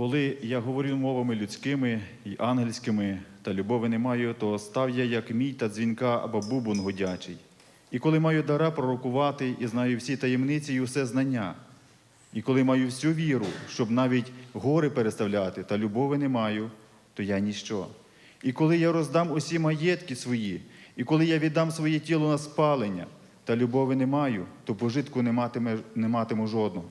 Коли я говорю мовами людськими і ангельськими, та любові не маю, то став я як мій та дзвінка або бубон гудячий. І коли маю дара пророкувати і знаю всі таємниці і усе знання, і коли маю всю віру, щоб навіть гори переставляти, та любові не маю, то я ніщо. І коли я роздам усі маєтки свої, і коли я віддам своє тіло на спалення, та любові не маю, то пожитку не матиме, не матиму жодного.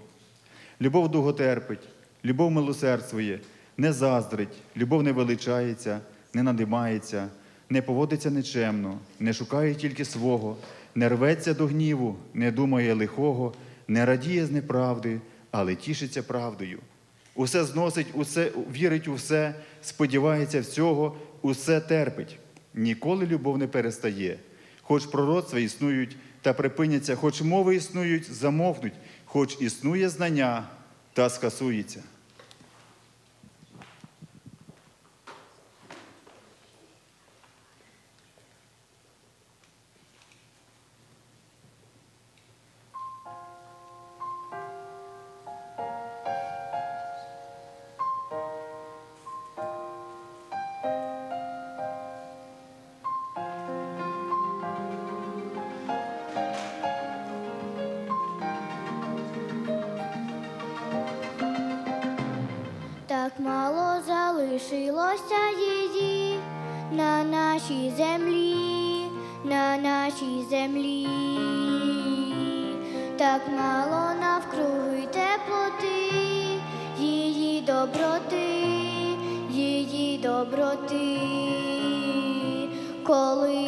Любов довготерпить, любов милосердствує, не заздрить, любов не величається, не надимається, не поводиться нечемно, не шукає тільки свого, не рветься до гніву, не думає лихого, не радіє з неправди, але тішиться правдою. Усе зносить, усе вірить у все, сподівається всього, усе терпить. Ніколи любов не перестає. Хоч пророцтва існують та припиняться, хоч мови існують, замовкнуть, хоч існує знання та скасується. Залишилося її на нашій землі, на нашій землі, так мало навкруги теплоти, її доброти, її доброти, коли